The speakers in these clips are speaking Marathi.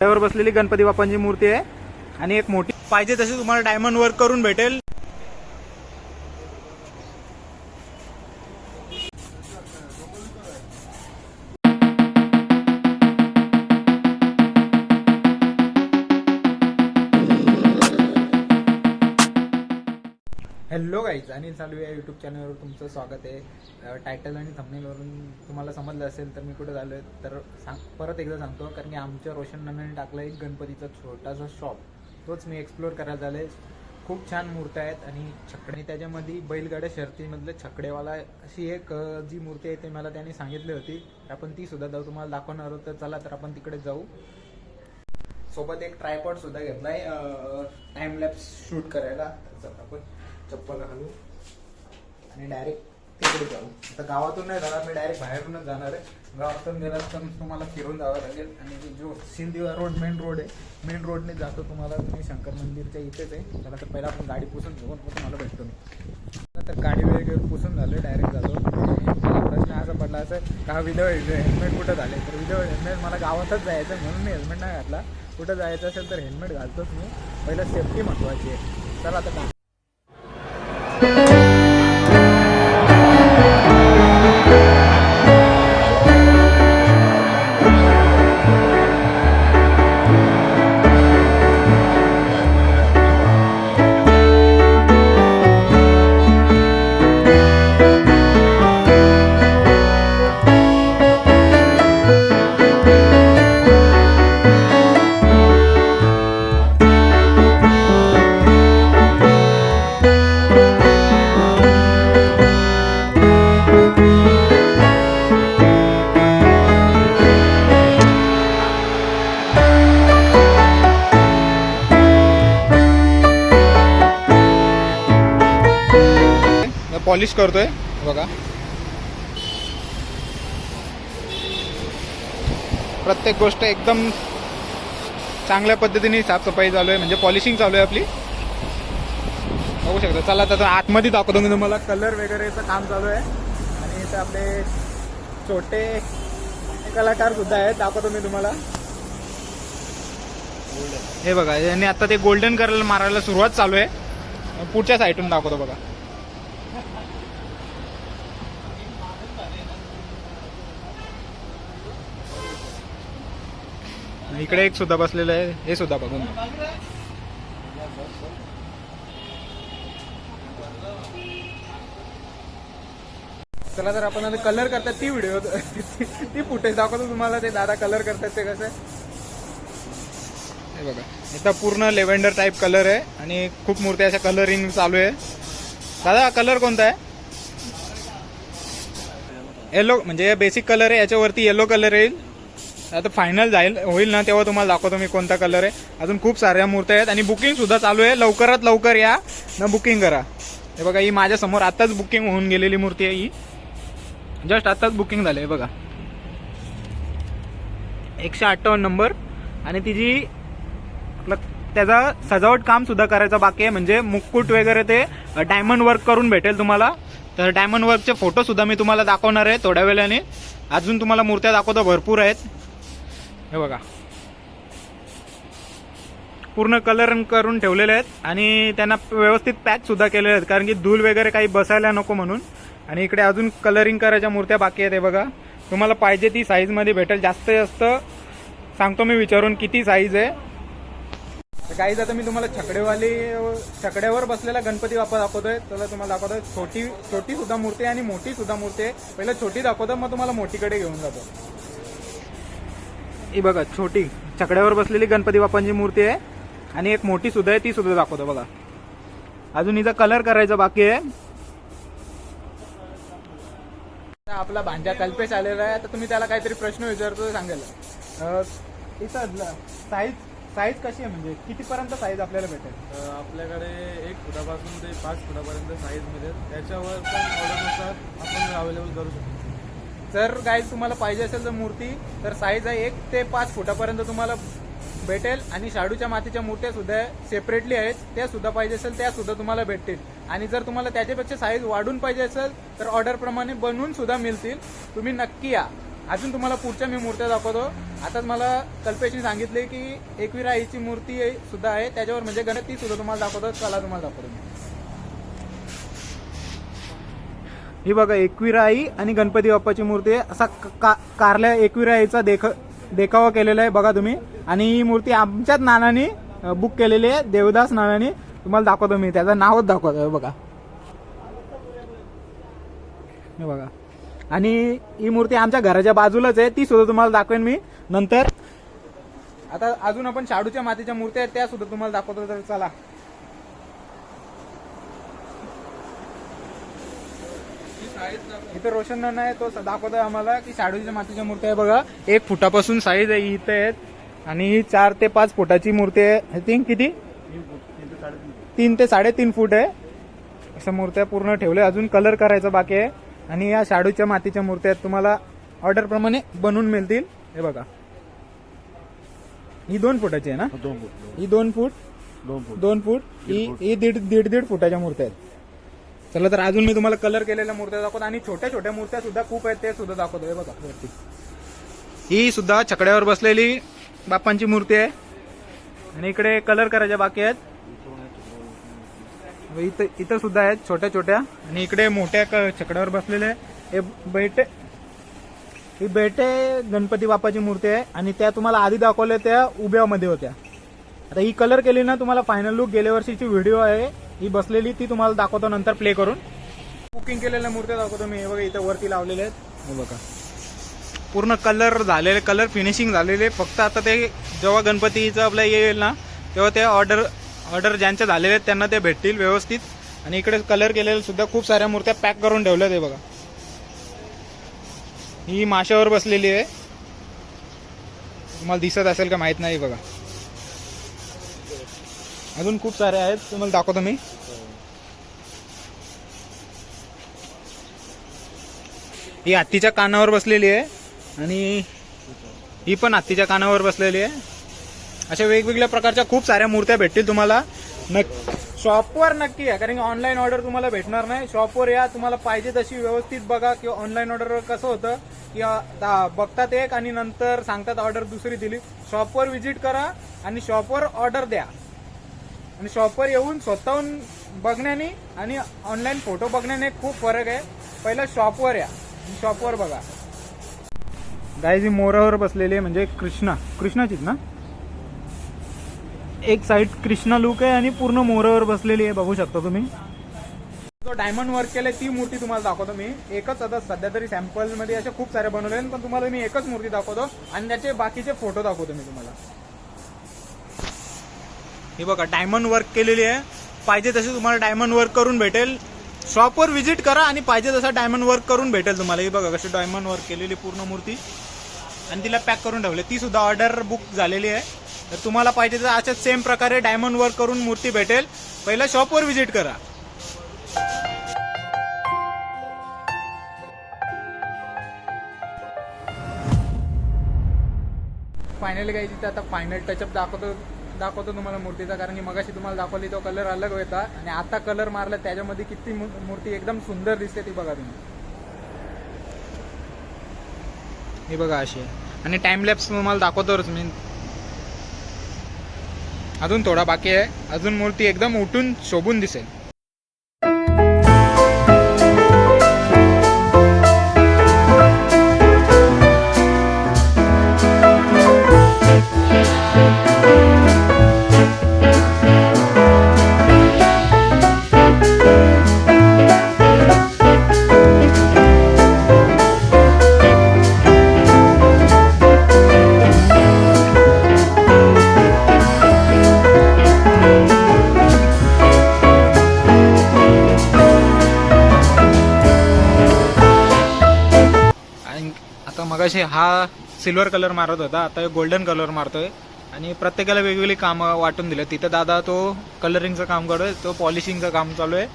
त्यावर बसलेली गणपती बाप्पांची मूर्ती आहे. आणि एक मोठी पाहिजे तशी तुम्हाला डायमंड वर्क करून भेटेल. हॅलो गाईज आणि चालू आहे यूट्यूब चॅनलवर तुमचं स्वागत आहे. टायटल आणि थंबनेलवरून तुम्हाला समजलं असेल तर मी कुठे झालो आहे तर सांग परत एकदा सांगतो कारण की आमच्या रोशन नानाने टाकलं एक गणपतीचा छोटासा शॉप तोच मी एक्सप्लोअर करायला झाले खूप छान मूर्त्या आहेत आणि छकडे. त्याच्यामध्ये बैलगाड्या शर्तीमधलं छकडेवाला अशी एक जी मूर्ती आहे ते मला त्याने सांगितली होती. आपण ती सुद्धा जाऊ. तुम्हाला दाखवणार आहोत. तर चला तर आपण तिकडे जाऊ. सोबत एक ट्रायपॉड सुद्धा घेतलाय. टाइम लॅप्स शूट करायला. आपण चप्पल घालू आणि डायरेक्ट तिकडे जाऊ. आता गावातून नाही जाणार मी डायरेक्ट बाहेरूनच जाणार आहे. गावातून गेलात तर तुम्हाला फिरून जावं लागेल. आणि जो सिंधीवा रोड मेन रोड आहे मेन रोडने जातो तुम्हाला तुम्ही शंकर मंदिरच्या इथेच आहे. त्याला तर पहिला आपण गाडी पुसून घेऊन तुम्हाला भेटतो मी. तर गाडी वगैरे पुसून झालं डायरेक्ट जातो प्रश्न असा पडला असं का विदाउट हेल्मेट कुठं झाले? तर विदाउट हेल्मेट मला गावातच जायचं म्हणून मी हेल्मेट नाही घातला. कुठं जायचं असेल तर हेल्मेट घालतोच मी. पहिलं सेफ्टी महत्त्वाची आहे. चला आता पॉलिश करतोय बघा. प्रत्येक गोष्ट एकदम चांगल्या पद्धतीने साफसफाई चालू आहे म्हणजे पॉलिशिंग चालू आहे आपली. बघू शकता चला आता आतमध्ये दाखवतो मी तुम्हाला. कलर वगैरेचं काम चालू आहे. आणि इथे आपले छोटे कलाकार सुद्धा आहेत दाखवतो मी तुम्हाला. हे बघा यांनी आता ते गोल्डन कलर मारायला सुरुवात चालू आहे. पुढच्या साईडून दाखवतो बघा. इकडे एक सुद्धा बसलेलं आहे. हे सुद्धा बघून चला तर आपण आता कलर करतात ती व्हिडिओ ती फुटेज दाखवतो तुम्हाला ते दादा कलर करतात ते कसं. हे बघा. इथं पूर्ण लेव्हेंडर टाईप कलर आहे आणि खूप मूर्ती अशा कलरिंग चालू आहे. दादा कलर कोणता आहे? येलो म्हणजे बेसिक कलर आहे याच्यावरती येलो कलर येईल. आता फायनल जाईल होईल ना तेव्हा तुम्हाला दाखवतो मी कोणता कलर आहे. अजून खूप साऱ्या मूर्त्या आहेत आणि बुकिंग सुद्धा चालू आहे. लवकरात लवकर या. ना बुकिंग करा. हे बघा ही माझ्यासमोर आत्ताच आताच बुकिंग होऊन गेलेली मूर्ती आहे ही. जस्ट आताच बुकिंग झालं आहे बघा. एकशे अठ्ठावन्न नंबर आणि तिची त्याचा सजावट काम सुद्धा करायचं बाकी आहे. म्हणजे मुक्कुट वगैरे ते डायमंड वर्क करून भेटेल तुम्हाला. तर डायमंड वर्कचे फोटो सुद्धा मी तुम्हाला दाखवणार आहे थोड्या वेळाने. अजून तुम्हाला मूर्त्या दाखवतो भरपूर आहेत. हे बघा. पूर्ण कलर करून ठेवलेले आहेत आणि त्यांना व्यवस्थित पॅक सुद्धा केलेले आहेत. कारण की धूल वगैरे काही बसायला नको म्हणून. आणि इकडे अजून कलरिंग करायच्या मूर्त्या बाकी आहेत हे बघा. तुम्हाला पाहिजे ती साईजमध्ये भेटेल. जास्त जास्त सांगतो मी विचारून किती साईज आहे. तर काहीच आता मी तुम्हाला छकडेवाली छकड्यावर बसलेला गणपती बाप्पा दाखवतोय. त्याला तुम्हाला दाखवतोय. छोटी छोटी सुद्धा मूर्ती आहे आणि मोठी सुद्धा मूर्ती आहे. पहिलं छोटी दाखवतो मग तुम्हाला मोठीकडे घेऊन जातो. ही बघा छोटी छकड्यावर बसलेली गणपती बाप्पांची मूर्ती आहे. आणि एक मोठी सुद्धा आहे ती सुद्धा दाखवतो बघा. अजून हिचा कलर करायचा बाकी आहे. आपला भांजा कल्पेश आलेला आहे तर तुम्ही त्याला काहीतरी प्रश्न विचारतो तर सांगेल. साईज साईज कशी आहे म्हणजे? कितीपर्यंत साईज आपल्याला भेटेल? आपल्याकडे एक फुटापासून ते पाच फुटापर्यंत साईज मिळेल. त्याच्यावर पण ऑर्डरनुसार आपण अवेलेबल करू शकतो. जर गाईज तुम्हाला पाहिजे असेल तर मूर्ती तर साईज आहे एक ते पाच फुटापर्यंत तुम्हाला भेटेल आणि शाडूच्या मातीच्या मूर्त्या सुद्धा सेपरेटली आहेत. त्या सुद्धा पाहिजे असेल त्या सुद्धा तुम्हाला भेटतील. आणि जर तुम्हाला त्याच्यापेक्षा साईज वाढून पाहिजे असेल तर ऑर्डरप्रमाणे बनवून सुद्धा मिळतील. तुम्ही नक्की या. अजून तुम्हाला पुढच्या मी मूर्त्या दाखवतो. आताच मला कल्पेशने सांगितले की एकविरा आईची मूर्ती सुद्धा आहे. त्याच्यावर म्हणजे गणपती सुद्धा तुम्हाला दाखवतो. चला तुम्हाला दाखवतो मी ही बघा एकविराई आणि गणपती बाप्पाची मूर्ती आहे. असा का कारल्या एकविराईचा देख देखावा केलेला आहे बघा तुम्ही. आणि ही मूर्ती आमच्याच नानाने बुक केलेली आहे देवदास नानाने. तुम्हाला दाखवतो मी त्याचं नावच दाखवतो बघा. हे बघा. आणि ही मूर्ती आमच्या घराच्या बाजूलाच आहे ती सुद्धा तुम्हाला दाखवेन मी नंतर. आता अजून आपण शाडूच्या मातीच्या मूर्त्या आहेत त्या सुद्धा तुम्हाला दाखवतो तर चला. इथे रोशन नाना आहे तो दाखवतोय आम्हाला की शाडूच्या मातीच्या मूर्त्या आहे बघा. एक फुटापासून साईज आहे इथे. आहेत आणि चार ते पाच फुटाची मूर्ती आहे. आय थिंक किती? तीन ते साडेतीन फूट आहे. अशा मूर्त्या पूर्ण ठेवल्या. अजून कलर करायचा बाकी आहे. आणि या शाडूच्या मातीच्या मूर्त्या आहेत. तुम्हाला ऑर्डर प्रमाणे बनवून मिळतील. हे बघा. ही दोन फुटाची आहे ना? दोन फूट ही दोन फूट. दोन फूट. दोन फूट. ही ही दीड दीड दीड फुटाच्या मूर्त्या आहेत. चला तर अजून मी तुम्हाला कलर केलेल्या मूर्त्या दाखवतो आणि छोट्या छोट्या मूर्त्या सुद्धा खूप आहेत ते सुद्धा दाखवतो. हे बघा वरती. ही सुद्धा छकड्यावर बसलेली बाप्पांची मूर्ती आहे. आणि इकडे कलर करायच्या बाकी आहेत. इथं इथं सुद्धा आहेत छोट्या छोट्या. आणि इकडे मोठ्या क- छकड्यावर बसलेले हे बेटे ही बेटे गणपती बाप्पाची मूर्ती आहे. आणि त्या तुम्हाला आधी दाखवल्या त्या उभ्यामध्ये होत्या. आता ही कलर केली ना तुम्हाला फायनल लुक गेल्या वर्षीची व्हिडिओ आहे. ही बसलेली ती तुम्हाला दाखवतो नंतर प्ले करून. बुकिंग केलेल्या मूर्त्या दाखवतो मी. हे बघा इथं वरती लावलेले आहेत. हे बघा. पूर्ण कलर झालेले कलर फिनिशिंग झालेले. फक्त आता ते जेव्हा गणपतीचं आपलं येईल ना तेव्हा ते ऑर्डर ऑर्डर ज्यांच्या झालेले आहेत त्यांना ते भेटतील व्यवस्थित. आणि इकडे कलर केलेले सुद्धा खूप साऱ्या मूर्त्या पॅक करून ठेवल्या ते बघा. ही माशावर बसलेली आहे. तुम्हाला दिसत असेल का माहीत नाही बघा. अजून खूप सारे आहेत. तुम्हाला दाखवतो मी. ही हत्तीच्या कानावर बसलेली आहे आणि ही पण हत्तीच्या कानावर बसलेली आहे. अशा वेगवेगळ्या प्रकारच्या खूप साऱ्या मूर्त्या भेटतील तुम्हाला. नक शॉपवर नक्की आहे कारण की ऑनलाईन ऑर्डर तुम्हाला भेटणार नाही. शॉपवर या तुम्हाला पाहिजे तशी व्यवस्थित बघा किंवा ऑनलाईन ऑर्डरवर कसं होतं. की बघतात एक आणि नंतर सांगतात ऑर्डर दुसरी दिली. शॉपवर व्हिजिट करा आणि शॉपवर ऑर्डर द्या. आणि शॉपवर येऊन स्वतःहून बघण्याने आणि ऑनलाईन फोटो बघण्याने खूप फरक आहे. पहिला शॉपवर या. शॉपवर बघा. गायजी मोरावर बसलेली आहे म्हणजे कृष्णा. कृष्णाचीच ना? एक साईड कृष्णा लुक आहे आणि पूर्ण मोरावर बसलेली आहे बघू शकता तुम्ही. जो डायमंड वर्क केलाय ती मूर्ती तुम्हाला दाखवतो मी. एकच आता सध्या तरी सॅम्पलमध्ये अशा खूप सारे बनवले पण तुम्हाला मी एकच मूर्ती दाखवतो आणि त्याचे बाकीचे फोटो दाखवतो मी तुम्हाला. ही बघा डायमंड वर्क केलेली आहे. पाहिजे तशी तुम्हाला डायमंड वर्क करून भेटेल. शॉपवर व्हिजिट करा आणि पाहिजे तसा डायमंड वर्क करून भेटेल तुम्हाला. ही बघा कशी डायमंड वर्क केलेली पूर्ण मूर्ती. आणि तिला पॅक करून ठेवले. ती सुद्धा ऑर्डर बुक झालेली आहे. तर तुम्हाला पाहिजे तर अशाच सेम प्रकारे डायमंड वर्क करून मूर्ती भेटेल. पहिला शॉपवर व्हिजिट करा. फायनली काही तिथे आता फायनल टचअप दाखवतो. दाखवतो तुम्हाला मूर्तीचा कारण की मगाशी तुम्हाला दाखवली तो कलर अलग होता. आणि आता कलर मारला त्याच्यामध्ये किती मूर्ती एकदम सुंदर दिसते ती बघा तुम्ही. ही बघा अशी आहे. आणि टाइम लॅप्स तुम्हाला दाखवतोच मी. अजून थोडा बाकी आहे. अजून मूर्ती एकदम उठून शोभून दिसेल. आता मगाशी हा सिल्वर कलर मारत होता आता गोल्डन कलर मारतोय. आणि प्रत्येकाला वेगवेगळी कामं वाटून दिलं. तिथं दादा तो कलरिंगचं काम करतोय तो पॉलिशिंगचं काम चालू आहे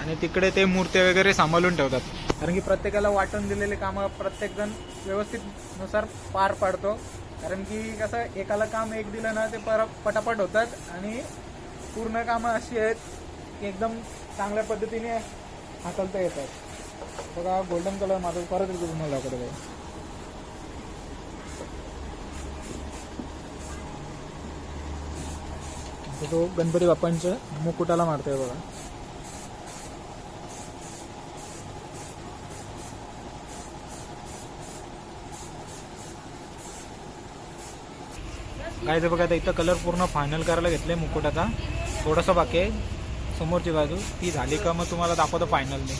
आणि तिकडे ते मूर्त्या वगैरे सांभाळून ठेवतात. कारण की प्रत्येकाला वाटून दिलेले कामं प्रत्येकजण व्यवस्थित नुसार पार पाडतो. कारण की कसं एकाला काम एक दिलं ना ते पर पटापट होतात. आणि पूर्ण कामं अशी आहेत की एकदम चांगल्या पद्धतीने हाकलता येतात. बघा गोल्डन कलर मारतो परत येतो तुम्हाला दाखवतो. तर तो गणपती बाप्पांच्या मुकुटाला मारतोय बघा. काय बघा आता इथं कलर पूर्ण फायनल करायला घेतलंय मुकुटाचा. थोडंसं बाकी आहे. समोरची बाजू ती झाली का मग तुम्हाला दाखवतो फायनल मी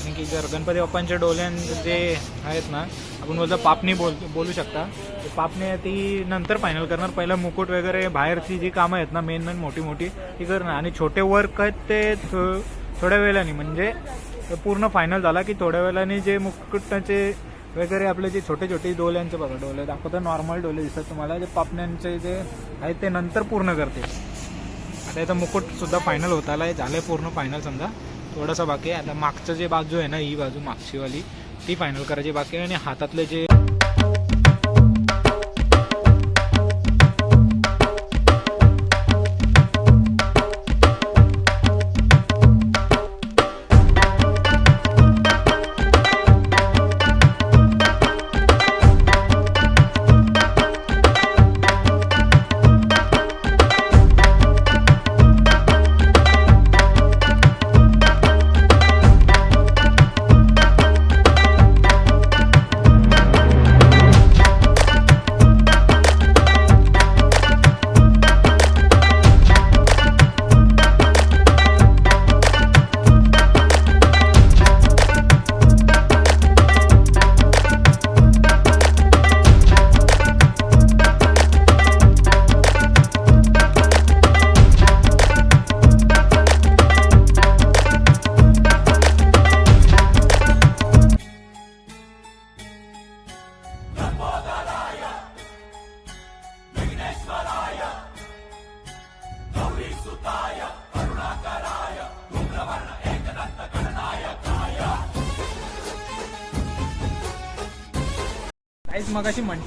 आणि की जर गणपती बाप्पांच्या डोल्यांचे जे आहेत ना आपण बोलतो पापणी बोल बोलू शकता. पापने ती नंतर फायनल करणार. पहिलं मुकुट वगैरे बाहेरची जी कामं आहेत ना मेन मेन मोठी मोठी ती करणार. आणि छोटे वर्क आहेत ते थो- थोड्या वेळाने. म्हणजे पूर्ण फायनल झाला की थोड्या वेळाने जे मुकुटाचे वगैरे आपले जे छोटे छोटे डोल्यांचे बघा डोले दाखवतो नॉर्मल डोले दिसतात तुम्हाला. जे पापण्यांचे जे आहेत ते नंतर पूर्ण करते आता इथं मुकुट सुद्धा फायनल होत आलं आहे झालं आहे पूर्ण फायनल समजा. थोडंसं बाकी आहे. आता मागचं जे बाजू आहे ना ही बाजू मागचीवाली ती फायनल करायची बाकी आहे. आणि हातातले जे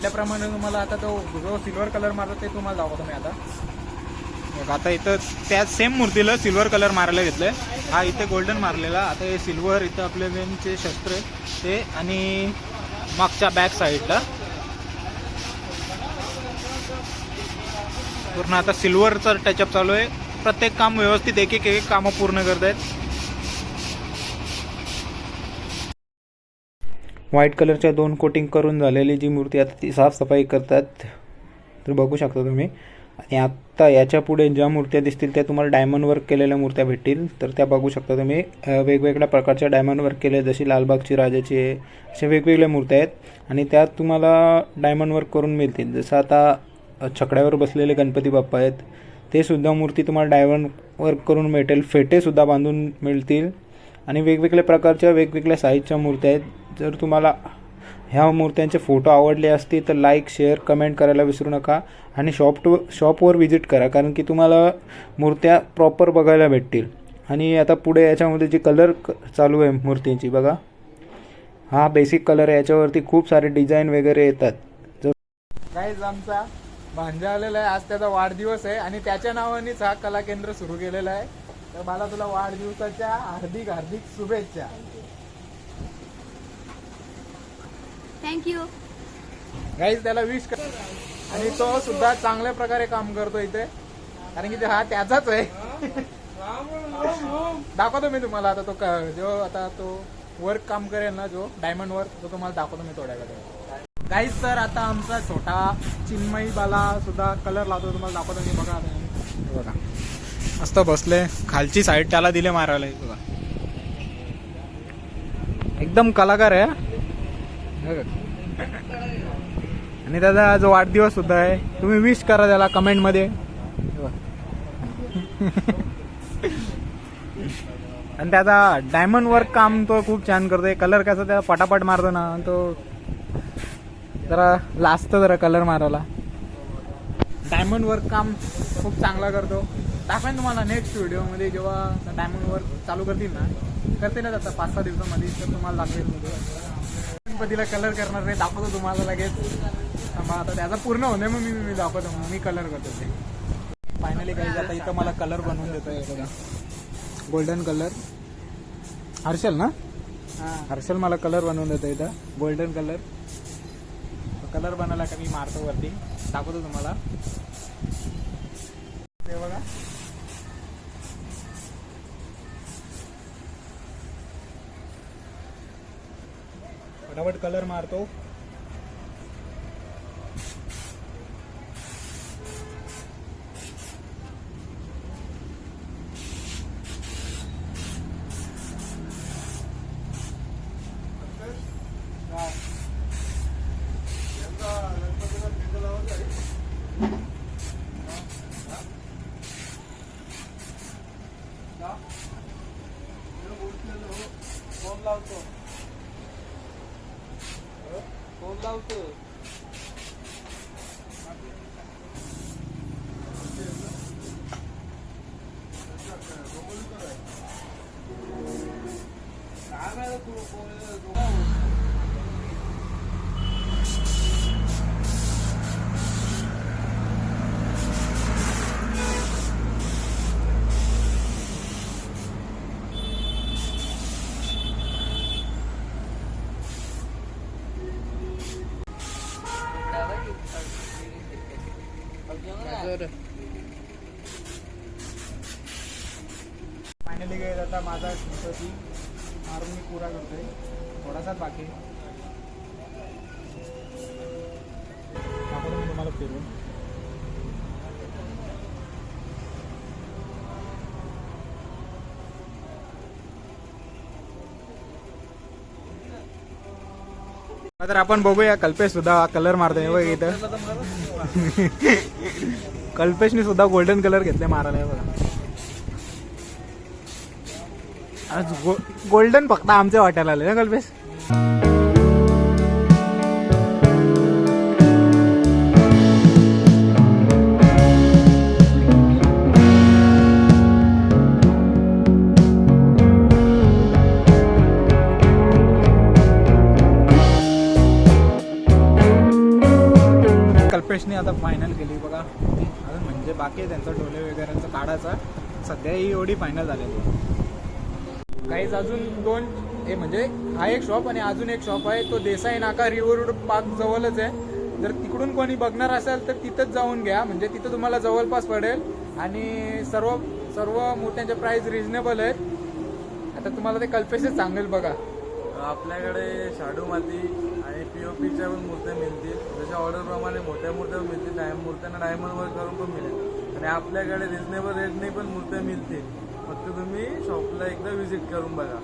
म्हटल्याप्रमाणे तुम्हाला आता तो जो सिल्वर कलर मारतो ते तुम्हाला दाखवतो मी आता. आता इथं त्या सेम मूर्तीला सिल्वर कलर मारायला घेतलंय. हा इथे गोल्डन मारलेला आता हे सिल्वर इथं आपले मेनचे शस्त्र ते आणि मागच्या बॅक साईडला पूर्ण आता सिल्वरचं टचअप चालू आहे. प्रत्येक काम व्यवस्थित एक एक एक कामं पूर्ण करत आहेत व्हाईट कलरच्या दोन कोटिंग करून झालेली जी मूर्ती आता ती साफसफाई करतात. तर बघू शकता तुम्ही. आणि आत्ता याच्यापुढे ज्या मूर्त्या दिसतील त्या तुम्हाला डायमंड वर्क केलेल्या मूर्त्या भेटतील. तर त्या बघू शकता तुम्ही. वेगवेगळ्या प्रकारच्या डायमंड वर्क केले जशी लालबागची राजाची आहे अशा वेगवेगळ्या मूर्त्या आहेत. आणि त्यात तुम्हाला डायमंड वर्क करून मिळतील. जसं आता छकड्यावर बसलेले गणपती बाप्पा आहेत ते सुद्धा मूर्ती तुम्हाला डायमंड वर्क करून मिळेल फेटेसुद्धा बांधून मिळतील. आणि वेगवेगळ्या प्रकारच्या वेगवेगळ्या साईजच्या मूर्त्या आहेत. जर तुम्हाला ह्या मूर्त्यांचे फोटो आवडले असतील तर लाईक शेअर कमेंट करायला विसरू नका. आणि शॉप शॉपवर व्हिजिट करा कारण की तुम्हाला मूर्त्या प्रॉपर बघायला भेटतील. आणि आता पुढे याच्यामध्ये जी कलर चालू आहे मूर्तींची बघा. हा बेसिक कलर आहे याच्यावरती खूप सारे डिझाईन वगैरे येतात. काहीच आमचा भांजा आलेला आहे. आज त्याचा वाढदिवस आहे आणि त्याच्या नावानेच हा कला केंद्र सुरू केलेला आहे. तर मला तुला वाढदिवसाच्या हार्दिक हार्दिक शुभेच्छा. थँक्यू गाईज त्याला विश कर. आणि तो सुद्धा चांगल्या प्रकारे काम करतो इथे. कारण की ते हा त्याचाच आहे. दाखवतो मी तुम्हाला आता तो जो आता तो वर्क काम करेल ना जो डायमंड वर्क तो तुम्हाला दाखवतो मी थोड्या वेळात गाईज तर आता आमचा छोटा चिन्मयी बाला सुद्धा कलर लावतो तुम्हाला दाखवतो मी. बघा बघा. मस्त बसले. खालची साईड त्याला दिले मारायला. बघा. एकदम कलाकार आहे आणि त्याचा जो वाढदिवस सुद्धा आहे. तुम्ही विश करा त्याला कमेंटमध्ये आणि त्याचा डायमंड वर्क काम तो खूप छान करतोय. कलर कसा त्याला पटापट मारतो ना तो जरा लाजतं जरा कलर मारायला. डायमंड वर्क काम खूप चांगला करतो. दाखवेन तुम्हाला नेक्स्ट व्हिडिओमध्ये जेव्हा डायमंड वर्क चालू करतील ना करते ना आता पाच सहा दिवसामध्ये तर तुम्हाला दाखवेल गणपतीला कलर करणार नाही दाखवतो तुम्हाला लगेच. मग आता त्याचा पूर्ण होणे मग मी मी दाखवतो मग मी कलर करतो ते. फायनली काही आता इथं मला कलर बनवून देतोय बघा. गोल्डन कलर हर्षल ना? हर्षल मला कलर बनवून देतो इथं. गोल्डन कलर कलर बनवला का मी मारतो वरती. दाखवतो तुम्हाला ते बघा फटाफट कलर मारतो फोन लावतो फोन लावतो काय तू फोन फायनली गेला आता माझा गणपती मारून मी पुरा करतोय थोडासाच बाकी. आपण तुम्हाला फिरून. तर आपण बघूया कल्पेश सुद्धा कलर मारतोय. बघ इथं. कल्पेशने सुद्धा गोल्डन कलर घेतले मारायला बघा. आज गो गोल्डन फक्त आमच्या वाट्याला आले ना कल्पेश? सध्या ही एवढी फायनल झालेली आहे. काहीच अजून दोन हे म्हणजे हा एक शॉप आणि अजून एक शॉप आहे. तो देसाई नाका रिव्हर रोड पार्क जवळच आहे. जर तिकडून कोणी बघणार असेल तर तिथंच जाऊन घ्या. म्हणजे तिथं तुम्हाला जवळपास पडेल. आणि सर्व सर्व मोठ्यांचे प्राइस रिझनेबल आहेत. आता तुम्हाला ते कल्पेशच सांगेल बघा. आपल्याकडे शाडू माती आणि पीओपीच्या पण मूर्त्या मिळतील. जशा ऑर्डरप्रमाणे मोठ्या मूर्त्या मिळतील. डायम मूर्त्यांना डायमंड वर्क करून पण मिळेल. आणि आपल्याकडे रिजनेबल रेटने पण मूर्त्या मिळतील. फक्त तुम्ही शॉपला एकदा व्हिजिट करून बघा.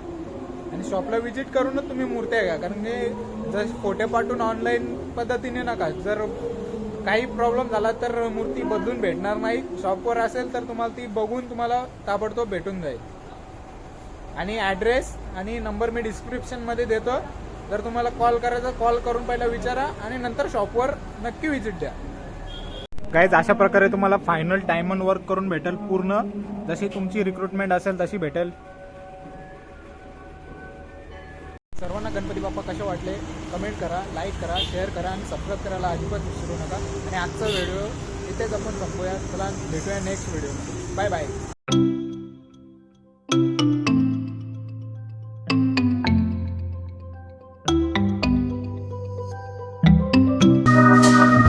आणि शॉपला व्हिजिट करूनच तुम्ही मूर्त्या घ्या. कारण की जर फोटे पाठवून ऑनलाईन पद्धतीने नका. जर काही प्रॉब्लेम झाला तर मूर्ती बदलून भेटणार नाही. शॉपवर असेल तर तुम्हाला ती बघून तुम्हाला ताबडतोब भेटून जाईल. आणि ॲड्रेस आणि नंबर मी डिस्क्रिप्शनमध्ये देतो. जर तुम्हाला कॉल करायचा कॉल करून पहिला विचारा आणि नंतर शॉपवर नक्की व्हिजिट द्या. गाईज अशा प्रकारे तुम्हाला फायनल टायमन वर्क करून भेटेल पूर्ण. जशी तुमची रिक्रुटमेंट असेल तशी भेटेल. सर्वांना गणपती बाप्पा कसे वाटले? कमेंट करा लाईक करा शेअर करा आणि सबस्क्राईब करायला अजिबात विसरू नका. आणि आजचा व्हिडिओ इथेच आपण संपूया. चला भेटूया नेक्स्ट व्हिडिओ बाय बाय